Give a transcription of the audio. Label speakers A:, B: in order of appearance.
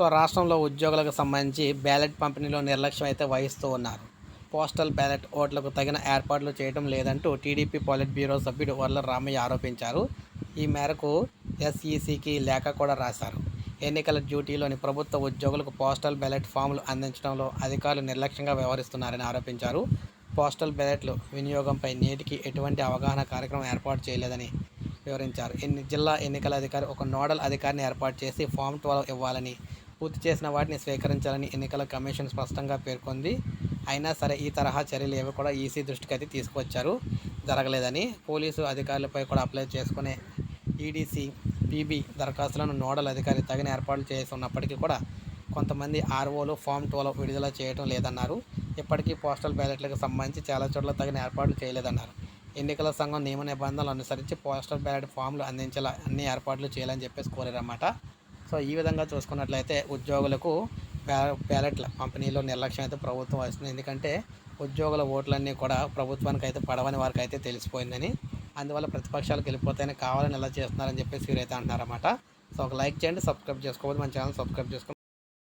A: So రాష్ట్రంలో ఉద్యోగులకు సంబంధించి బ్యాలెట్ పంపిణీలో నిర్లక్ష్యం అయితే వహిస్తూ ఉన్నారు. పోస్టల్ బ్యాలెట్ ఓట్లకు తగిన ఏర్పాట్లు చేయడం లేదంటూ టీడీపీ పాలిట్ బ్యూరో సభ్యుడు వర్ల రామయ్య ఆరోపించారు. ఈ మేరకు ఎస్ఈసికి లేఖ కూడా రాశారు. ఎన్నికల డ్యూటీలోని ప్రభుత్వ ఉద్యోగులకు పోస్టల్ బ్యాలెట్ ఫామ్లు అందించడంలో అధికారులు నిర్లక్ష్యంగా వ్యవహరిస్తున్నారని ఆరోపించారు. పోస్టల్ బ్యాలెట్లు వినియోగంపై నేటికి ఎటువంటి అవగాహన కార్యక్రమం ఏర్పాటు చేయలేదని వివరించారు. ఎన్ని జిల్లా ఎన్నికల అధికారి ఒక నోడల్ అధికారిని ఏర్పాటు చేసి ఫామ్ ట్వెల్వ్ ఇవ్వాలని పూర్తి చేసిన వాటిని స్వీకరించాలని ఎన్నికల కమిషన్ స్పష్టంగా పేర్కొంది. అయినా సరే ఈ తరహా చర్యలు ఏవి కూడా ఈసీ దృష్టికి అయితే తీసుకొచ్చారు జరగలేదని పోలీసు అధికారులపై కూడా అప్లై చేసుకునే ఈడీసీ పీబీ దరఖాస్తులను నోడల్ అధికారి తగిన ఏర్పాట్లు చేసి ఉన్నప్పటికీ కూడా కొంతమంది ఆర్ఓలు ఫామ్ టూలో విడుదల చేయడం లేదన్నారు. ఇప్పటికీ పోస్టల్ బ్యాలెట్లకు సంబంధించి చాలా చోట్ల తగిన ఏర్పాట్లు చేయలేదన్నారు. ఎన్నికల సంఘం నియమ నిబంధనలు అనుసరించి పోస్టల్ బ్యాలెట్ ఫామ్లు అందించేలా అన్ని ఏర్పాట్లు చేయాలని చెప్పేసి కోరారన్నమాట. సో ఈ విధంగా చూసుకున్నట్లయితే ఉద్యోగులకు బ్యాలెట్ల పంపిణీలో నిర్లక్ష్యం అయితే ప్రభుత్వం వస్తుంది. ఎందుకంటే ఉద్యోగుల ఓట్లన్నీ కూడా ప్రభుత్వానికి అయితే పడవని వారికి అయితే తెలిసిపోయిందని అందువల్ల ప్రతిపక్షాలకు వెళ్ళిపోతాయని కావాలని ఎలా చేస్తున్నారని చెప్పేసి వీరైతే అంటున్నారన్నమాట. సో ఒక లైక్ చేయండి సబ్స్క్రైబ్ చేసుకోవద్దు మన ఛానల్ సబ్స్క్రైబ్ చేసుకోండి